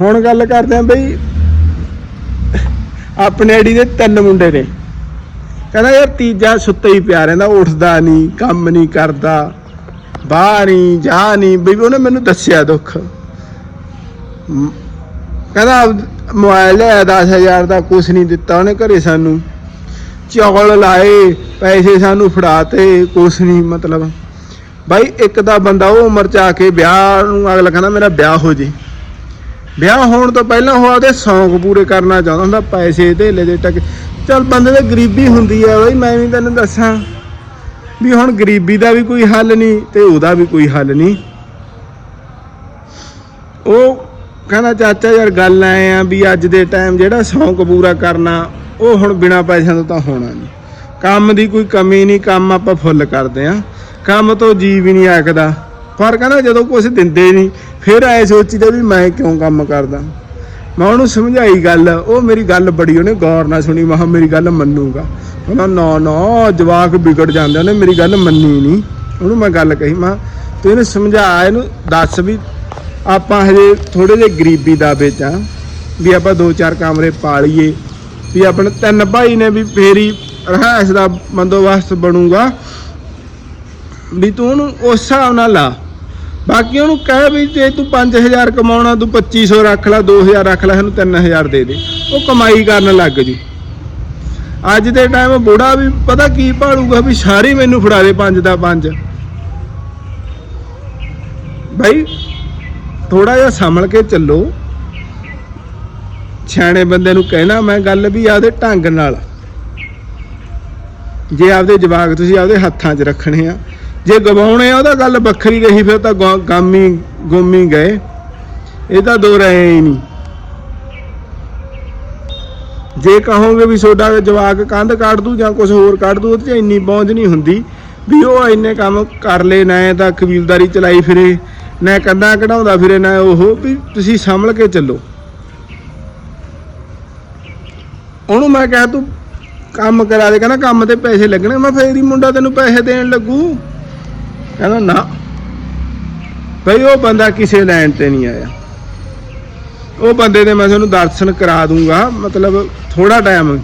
ਹੁਣ ਗੱਲ ਕਰਦੇ ਆਂ ਬਈ ਆਪਣੇ ਆੜੀ ਦੇ ਤਿੰਨ ਮੁੰਡੇ ਨੇ। ਕਹਿੰਦਾ ਯਾਰ ਤੀਜਾ ਸੁੱਤਾ ਹੀ ਪਿਆ ਰਹਿੰਦਾ, ਉੱਠਦਾ ਨਹੀਂ, ਕੰਮ ਨਹੀਂ ਕਰਦਾ, ਬਾਹਰ ਨਹੀਂ ਜਾ ਨਹੀਂ ਬਈ ਉਹਨੇ ਮੈਨੂੰ ਦੱਸਿਆ ਦੁੱਖ। ਮ- ਕਹਿੰਦਾ ਮੋਬਾਈਲ ਲਿਆ 10000 ਦਾ ਕੁਛ ਨਹੀਂ ਦਿੱਤਾ ਉਹਨੇ ਘਰੇ ਸਾਨੂੰ। ਚੌਲ ਲਾਏ, ਪੈਸੇ ਸਾਨੂੰ ਫੜਾਤੇ, ਕੁਛ ਨਹੀਂ ਮਤਲਬ। ਬਾਈ ਇੱਕ ਤਾਂ ਬੰਦਾ ਉਹ ਉਮਰ ਚ ਆ ਕੇ ਵਿਆਹ ਨੂੰ ਅਗਲਾ ਕਹਿੰਦਾ ਮੇਰਾ ਵਿਆਹ ਹੋ ਜੇ। ਵਿਆਹ ਹੋਣ ਤੋਂ ਪਹਿਲਾਂ ਉਹ ਆਪਦੇ ਸ਼ੌਂਕ ਪੂਰੇ ਕਰਨਾ ਚਾਹੁੰਦਾ ਹੁੰਦਾ, ਪੈਸੇ ਧੇਲੇ ਦੇ ਟੱਕ। ਚਲ ਬੰਦੇ ਦੇ ਗਰੀਬੀ ਹੁੰਦੀ ਆ ਬਈ, ਮੈਂ ਵੀ ਤੈਨੂੰ ਦੱਸਾਂ ਵੀ ਹੁਣ ਗਰੀਬੀ ਦਾ ਵੀ ਕੋਈ ਹੱਲ ਨਹੀਂ ਤੇ ਉਹਦਾ ਵੀ ਕੋਈ ਹੱਲ ਨਹੀਂ। ਉਹ ਕਹਿੰਦਾ, ਚਾਚਾ ਯਾਰ ਗੱਲ ਐ ਆ ਵੀ ਅੱਜ ਦੇ ਟਾਈਮ ਜਿਹੜਾ ਸ਼ੌਂਕ ਪੂਰਾ ਕਰਨਾ, ਉਹ ਹੁਣ ਬਿਨਾ ਪੈਸਿਆਂ ਤੋਂ ਤਾਂ ਹੋਣਾ ਨਹੀਂ। ਕੰਮ ਦੀ ਕੋਈ ਕਮੀ ਨਹੀਂ, ਕੰਮ ਆਪਾਂ ਫੁੱਲ ਕਰਦੇ ਆ। ਕੰਮ ਤੋਂ ਜੀ ਵੀ ਨਹੀਂ ਆਕਦਾ ਪਰ ਕਹਿੰਦਾ ਜਦੋਂ ਕੁਝ ਦਿੰਦੇ ਨਹੀਂ ਫਿਰ ਐ ਸੋਚੀਦਾ ਵੀ ਮੈਂ ਕਿਉਂ ਕੰਮ ਕਰਦਾ। ਮੈਂ ਉਹਨੂੰ ਸਮਝਾਈ ਗੱਲ ਉਹ ਮੇਰੀ ਗੱਲ ਬੜੀ ਉਹਨੇ ਗੌਰ ਨਾਲ ਸੁਣੀ ਮੈਂ ਕਿਹਾ ਮੇਰੀ ਗੱਲ ਮੰਨੂਗਾ। ਉਹਨਾਂ ਨਾ ਨਾ ਜਵਾਕ ਵਿਗੜ ਜਾਂਦੇ ਉਹਨੇ ਮੇਰੀ ਗੱਲ ਮੰਨੀ ਨਹੀਂ ਉਹਨੂੰ ਮੈਂ ਗੱਲ ਕਹੀ ਮੈਂ ਕਿਹਾ, ਤੂੰ ਇਹਨੂੰ ਸਮਝਾ ਇਹਨੂੰ ਦੱਸ ਵੀ ਆਪਾਂ ਹਜੇ ਥੋੜੇ ਜਿਹੇ ਗਰੀਬੀ ਦਾ ਵਿੱਚ ਆ ਵੀ ਆਪਾਂ ਦੋ ਚਾਰ ਕਮਰੇ ਪਾ ਲਈਏ ਵੀ ਆਪਣੇ ਤਿੰਨ ਭਾਈ ਨੇ ਵੀ ਫੇਰੀ ਰਹਾਇਸ਼ ਦਾ ਬੰਦੋਬਸਤ ਬਣੂਗਾ। ਵੀ ਤੂੰ ਉਹਨੂੰ ਉਸ ਹਿਸਾਬ ਨਾਲ ਲਾ। ਬਾਕੀ ਉਹਨੂੰ ਕਹਿ ਵੀ ਜੇ ਤੂੰ 5000 ਕਮਾਉਣਾ, ਤੂੰ 2500 ਰੱਖ ਲੈ 2000 ਰੱਖ ਲੈ ਇਹਨੂੰ 3000 ਦੇ ਦੇ। ਉਹ ਕਮਾਈ ਕਰਨ ਲੱਗ ਜੂ। ਅੱਜ ਦੇ ਟਾਈਮ ਬੁੜਾ ਵੀ ਪਤਾ ਕੀ ਭਾਲੂਗਾ ਵੀ ਸਾਰੇ ਮੈਨੂੰ ਫੜਾ ਦੇ ਪੰਜ ਦਾ ਪੰਜ। ਭਾਈ ਥੋੜਾ ਜਿਹਾ ਸੰਭਲ ਕੇ ਚੱਲੋ। ਸਿਆਣੇ ਬੰਦੇ ਨੂੰ ਕਹਿਣਾ, ਮੈਂ ਗੱਲ ਵੀ ਆਪਦੇ ਢੰਗ ਨਾਲ। ਜੇ ਆਪਦੇ ਜਵਾਕ ਤੁਸੀਂ ਆਪਦੇ ਹੱਥਾਂ 'ਚ ਰੱਖਣੇ ਆ ਜੇ ਗਵਾਉਣੇ ਆ ਉਹਦਾ ਗੱਲ ਵੱਖਰੀ ਰਹੀ, ਫਿਰ ਤਾਂ ਗਾਮੀ, ਗੁੰਮੀ ਗਏ। ਇਹ ਤਾਂ ਦੋ ਰਹੇ ਹੀ ਨਹੀਂ। ਜੇ ਕਹੋਗੇ ਵੀ ਤੁਹਾਡਾ ਜਵਾਕ ਕੰਧ ਕੱਢ ਦੂ ਜਾਂ ਕੁਝ ਹੋਰ ਕੱਢ ਦੂ ਉਹਦੇ 'ਚ ਇੰਨੀ ਪਹੁੰਚ ਨਹੀਂ ਹੁੰਦੀ ਵੀ ਉਹ ਇੰਨੇ ਕੰਮ ਕਰ ਲੈ, ਨਾ ਤਾਂ ਕਬੀਲਦਾਰੀ ਚਲਾਈ ਫਿਰੇ, ਨਾ ਕੰਧਾਂ ਕਢਾਉਂਦਾ ਫਿਰੇ, ਨਾ ਉਹ, ਵੀ ਤੁਸੀਂ ਸੰਭਲ ਕੇ ਚੱਲੋ। ਉਹਨੂੰ ਮੈਂ ਕਿਹਾ, ਤੂੰ ਕੰਮ ਕਰਾ ਦੇ, ਕਹਿੰਦਾ, ਕੰਮ ਤੇ ਪੈਸੇ ਲੱਗਣੇ, ਮੈਂ ਫੇਰ ਹੀ ਮੁੰਡਾ ਤੈਨੂੰ ਪੈਸੇ ਦੇਣ ਲੱਗੂ। ਕਹਿੰਦਾ, ਨਾ। ਭਈ ਉਹ ਬੰਦਾ ਕਿਸੇ ਲਾਈਨ ਤੇ ਨਹੀਂ ਆਇਆ। ਉਹ ਬੰਦੇ ਦੇ ਮੈਂ ਤੁਹਾਨੂੰ ਦਰਸ਼ਨ ਕਰਾ ਦੂੰਗਾ। ਮਤਲਬ ਥੋੜਾ ਟਾਈਮ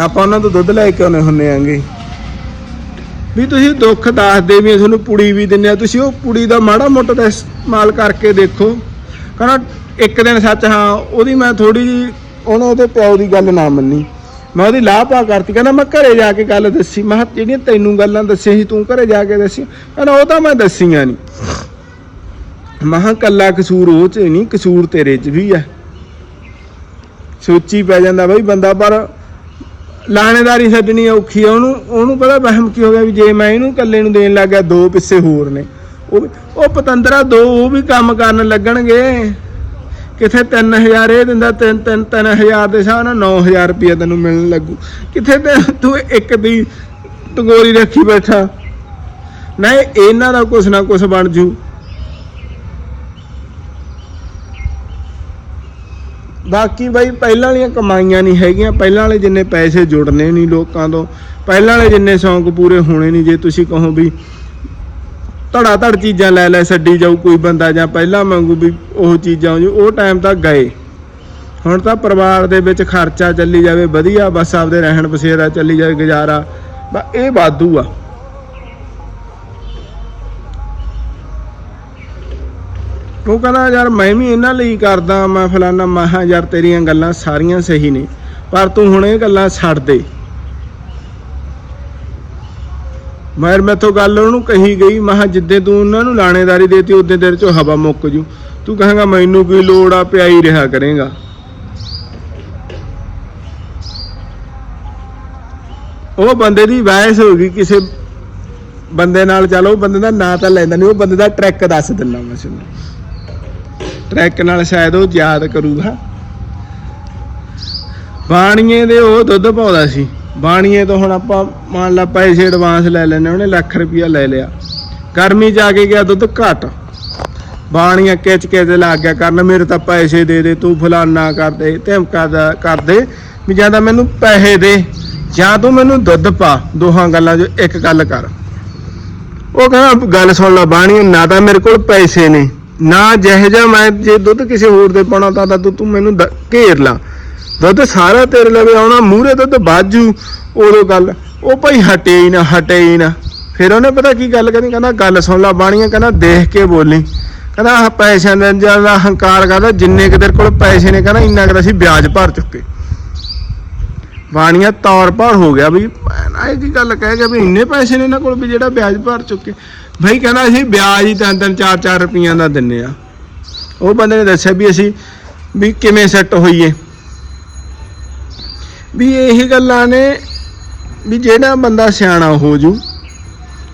ਆਪਾਂ ਉਹਨਾਂ ਤੋਂ ਦੁੱਧ ਲੈ ਕੇ ਆਉਣੇ ਹੁੰਨੇ ਆਂਗੇ। ਵੀ ਤੁਸੀਂ ਦੁੱਖ ਦੱਸਦੇ ਵੀ ਤੁਹਾਨੂੰ ਪੁੜੀ ਵੀ ਦਿੰਦੇ ਆ। ਤੁਸੀਂ ਉਹ ਪੁੜੀ ਦਾ ਮਾੜਾ ਮੋਟਾ ਤਾਂ ਇਸਤੇਮਾਲ ਕਰਕੇ ਦੇਖੋ। ਕਹਿੰਦਾ, ਇੱਕ ਦਿਨ ਸੱਚ ਹਾਂ, ਉਹਦੀ ਮੈਂ ਥੋੜੀ ਜੀ ਉਹਨੇ ਉਹਦੇ ਪਿਓ ਦੀ ਗੱਲ ਨਾ ਮੰਨੀ। ਮੈਂ ਉਹਦੀ ਲਾਪਾ ਕਰਤੀ, ਕਹਿੰਦਾ ਮੈਂ ਘਰੇ ਜਾ ਕੇ ਗੱਲ ਦੱਸੀ। ਮੈਂ ਕਿਹਾ ਜਿਹੜੀਆਂ ਤੈਨੂੰ ਗੱਲਾਂ ਦੱਸੀਆਂ ਸੀ, ਤੂੰ ਘਰੇ ਜਾ ਕੇ ਦੱਸੀ। ਕਹਿੰਦਾ ਉਹ ਤਾਂ ਮੈਂ ਦੱਸੀਆਂ ਨਹੀਂ ਮੈਂ ਕਿਹਾ ਕੱਲਾ ਕਸੂਰ ਉਹ ਚ ਨਹੀਂ ਕਸੂਰ ਤੇਰੇ ਚ ਵੀ ਆ। ਸੋਚੀ ਪੈ ਜਾਂਦਾ ਬਈ ਬੰਦਾ, ਪਰ ਲਾਣੇਦਾਰੀ ਛੱਡਣੀ ਔਖੀ ਆ। ਉਹਨੂੰ ਉਹਨੂੰ ਪਤਾ ਵਹਿਮ ਕੀ ਹੋ ਗਿਆ ਵੀ ਜੇ ਮੈਂ ਇਹਨੂੰ ਇਕੱਲੇ ਨੂੰ ਦੇਣ ਲੱਗ ਗਿਆ ਦੋ ਪਿੱਛੇ ਹੋਰ ਨੇ। ਉਹ ਉਹ ਪਤੰਦਰਾ ਦੋ, ਉਹ ਵੀ ਕੰਮ ਕਰਨ ਲੱਗਣਗੇ। ਕਿਥੇ 3000 ਇਹ ਦਿੰਦਾ 3 3 3000 ਦੇ ਹਿਸਾਬ ਨਾਲ 9000 ਰੁਪਏ ਤੈਨੂੰ ਮਿਲਣ ਲੱਗੂ। ਕਿਥੇ ਤੂੰ ਇੱਕ ਦੀ ਟੰਗੋਰੀ ਰੱਖੀ ਬੈਠਾ? ਨਹੀਂ, ਇਹਨਾਂ ਦਾ ਕੁਛ ਨਾ ਕੁਛ ਬਣ ਜੂ। ਬਾਕੀ ਬਾਈ, ਪਹਿਲਾਂ ਵਾਲੀਆਂ ਕਮਾਈਆਂ ਨਹੀਂ ਹੈਗੀਆਂ। ਪਹਿਲਾਂ ਵਾਲੇ ਜਿੰਨੇ ਪੈਸੇ ਜੁੜਨੇ ਨਹੀਂ ਲੋਕਾਂ ਤੋਂ। ਪਹਿਲਾਂ ਵਾਲੇ ਜਿੰਨੇ ਸ਼ੌਂਕ ਪੂਰੇ ਹੋਣੇ ਨਹੀਂ। ਜੇ ਤੁਸੀਂ ਕਹੋ ਵੀ ਧੜਾ ਧੜ ਚੀਜ਼ਾਂ ਲੈ ਲੈ ਛੱਡੀ ਜਾਊ, ਕੋਈ ਬੰਦਾ ਜਾਂ ਪਹਿਲਾਂ ਮੰਗੂ ਵੀ ਉਹ ਚੀਜ਼ਾਂ ਉਹ ਟਾਈਮ ਤਾਂ ਗਏ। ਹੁਣ ਤਾਂ ਪਰਿਵਾਰ ਦੇ ਵਿੱਚ ਖਰਚਾ ਚੱਲੀ ਜਾਵੇ, ਵਧੀਆ ਬਸ ਆਪਦੇ ਰਹਿਣ ਬਸੇਰਾ ਚੱਲੀ ਜਾਵੇ, ਗੁਜ਼ਾਰਾ। ਬਸ ਇਹ ਵਾਧੂ ਆ। ਉਹ ਕਹਿੰਦਾ, ਯਾਰ ਮੈਂ ਵੀ ਇਹਨਾਂ ਲਈ ਕਰਦਾ, ਮੈਂ ਫਲਾਨਾ, ਮੈਂ ਯਾਰ ਤੇਰੀਆਂ ਗੱਲਾਂ ਸਾਰੀਆਂ ਸਹੀ ਨੇ, ਪਰ ਤੂੰ ਹੁਣ ਇਹ ਗੱਲਾਂ ਛੱਡ ਦੇ। ਮੈਂ ਮੈਥੋਂ ਗੱਲ ਉਹਨੂੰ ਕਹੀ ਗਈ, ਮੈਂ ਕਿਹਾ ਜਿੱਦੇ ਤੂੰ ਉਹਨਾਂ ਨੂੰ ਲਾਣੇਦਾਰੀ ਦੇਤੀ ਉਦੋਂ ਤੇਰੇ ਚੋਂ ਹਵਾ ਮੁੱਕ ਜੂ। ਤੂੰ ਕਹਾਂਗਾ, ਮੈਨੂੰ ਕੀ ਲੋੜ ਆ, ਪਿਆਈ ਰਿਹਾ ਕਰੇਗਾ। ਉਹ ਬੰਦੇ ਦੀ ਵਾਇਸ ਹੋ ਗਈ, ਕਿਸੇ ਬੰਦੇ ਨਾਲ ਚੱਲ, ਉਹ ਬੰਦੇ ਦਾ ਨਾਂ ਤਾਂ ਲੈਂਦਾ ਨਹੀਂ ਉਹ ਬੰਦੇ ਦਾ ਟਰੈਕ ਦੱਸ ਦਿੰਦਾ ਮੈਂ ਤੁਹਾਨੂੰ। ਟਰੈਕ ਨਾਲ ਸ਼ਾਇਦ ਉਹ ਯਾਦ ਕਰੂਗਾ। ਬਾਣੀਏ ਦੇ ਉਹ ਦੁੱਧ ਪਾਉਂਦਾ ਸੀ। ਬਾਣੀਏ ਤੋਂ ਹੁਣ ਆਪਾਂ ਮੰਨ ਲਾ ਪੈਸੇ ਐਡਵਾਂਸ ਲੈ ਲੈਣੇ ਉਹਨੇ ਲੱਖ ਰੁਪਇਆ ਲੈ ਲਿਆ। ਗਰਮੀ ਚ ਆ ਕੇ ਗਿਆ ਦੁੱਧ ਘਟ। ਬਾਣੀਆਂ ਕਿਚ ਕੇ ਤੇ ਲੱਗ ਗਿਆ ਕਰਨ, ਮੇਰੇ ਤਾਂ ਪੈਸੇ ਦੇ ਦੇ, ਤੂੰ ਫਲਾਨਾ ਕਰ ਦੇ ਧਮਕਾ ਦਾ ਕਰ ਦੇ, ਵੀ ਜਾਂ ਤਾਂ ਮੈਨੂੰ ਪੈਸੇ ਦੇ, ਜਾਂ ਤੂੰ ਮੈਨੂੰ ਦੁੱਧ ਪਾ, ਦੋਹਾਂ ਗੱਲਾਂ 'ਚ ਇੱਕ ਗੱਲ ਕਰ। ਉਹ ਕਹਿੰਦਾ, ਗੱਲ ਸੁਣ ਲੈ ਬਾਣੀ ਨਾ ਤਾਂ ਮੇਰੇ ਕੋਲ ਪੈਸੇ ਨੇ, ਨਾ ਜਿਹੋ ਜਿਹਾ ਮੈਂ ਜੇ ਦੁੱਧ ਕਿਸੇ ਹੋਰ ਦੇ ਪਾਉਣਾ ਤਾਂ ਤੂੰ ਤੂੰ ਮੈਨੂੰ ਘੇਰ ਲਾ। ਦੁੱਧ ਸਾਰਾ ਤੇਰੇ ਲਵੇ ਆਉਣਾ, ਮੂਹਰੇ ਦੁੱਧ ਬਾਜੂ, ਉਦੋਂ ਗੱਲ। ਉਹ ਭਾਈ ਹਟੇ ਹੀ ਨਾ, ਹਟੇ ਹੀ ਨਾ। ਫਿਰ ਉਹਨੇ ਪਤਾ ਕੀ ਗੱਲ ਕਹਿੰਦੀ ਕਹਿੰਦਾ, ਗੱਲ ਸੁਣ ਲਾ ਬਾਣੀਆਂ, ਕਹਿੰਦਾ, ਦੇਖ ਕੇ ਬੋਲੀ। ਕਹਿੰਦਾ, ਆਹ ਪੈਸਿਆਂ ਦਾ ਜ਼ਿਆਦਾ ਹੰਕਾਰ ਕਰਦਾ, ਜਿੰਨੇ ਕਿ ਤੇਰੇ ਕੋਲ ਪੈਸੇ ਨੇ, ਕਹਿੰਦਾ, ਇੰਨਾ ਕਿ ਅਸੀਂ ਵਿਆਜ ਭਰ ਚੁੱਕੇ। ਬਾਣੀਆਂ ਤੌਰ ਪਰ ਹੋ ਗਿਆ ਵੀ ਨਾ ਇਹ ਕੀ ਗੱਲ ਕਹਿ ਗਿਆ ਵੀ ਇੰਨੇ ਪੈਸੇ ਨੇ ਇਹਨਾਂ ਕੋਲ ਵੀ ਜਿਹੜਾ ਵਿਆਜ ਭਰ ਚੁੱਕੇ। ਭਾਈ ਕਹਿੰਦਾ, ਅਸੀਂ ਵਿਆਜ ਹੀ ਤਿੰਨ ਤਿੰਨ, ਚਾਰ ਚਾਰ ਰੁਪਈਆਂ ਦਾ ਦਿੰਨੇ ਆ। ਉਹ ਬੰਦੇ ਨੇ ਦੱਸਿਆ ਵੀ ਅਸੀਂ ਵੀ ਕਿਵੇਂ ਸੈੱਟ ਹੋਈਏ। ਵੀ ਇਹੀ ਗੱਲਾਂ ਨੇ ਵੀ ਜਿਹੜਾ ਬੰਦਾ ਸਿਆਣਾ ਹੋ ਜੂ,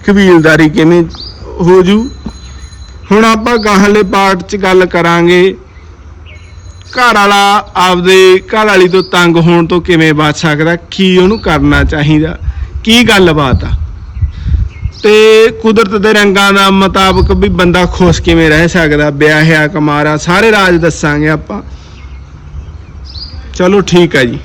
ਕਬੀਲਦਾਰੀ ਕਿਵੇਂ ਹੋ ਜੂ, ਹੁਣ ਆਪਾਂ ਗਾਹਲੇ ਪਾਰਟ 'ਚ ਗੱਲ ਕਰਾਂਗੇ, ਘਰ ਵਾਲਾ ਆਪਦੇ ਘਰ ਵਾਲੀ ਤੋਂ ਤੰਗ ਹੋਣ ਤੋਂ ਕਿਵੇਂ ਬਚ ਸਕਦਾ, ਕੀ ਉਹਨੂੰ ਕਰਨਾ ਚਾਹੀਦਾ, ਕੀ ਗੱਲਬਾਤ ਆ? ਤੇ ਕੁਦਰਤ ਦੇ ਰੰਗਾਂ ਦਾ ਮੁਤਾਬਕ ਵੀ ਬੰਦਾ ਖੁਸ਼ ਕਿਵੇਂ ਰਹਿ ਸਕਦਾ ਵਿਆਹਿਆ ਕਮਾਰਾ ਸਾਰੇ ਰਾਜ ਦੱਸਾਂਗੇ ਆਪਾਂ। ਚਲੋ ਠੀਕ ਆ ਜੀ।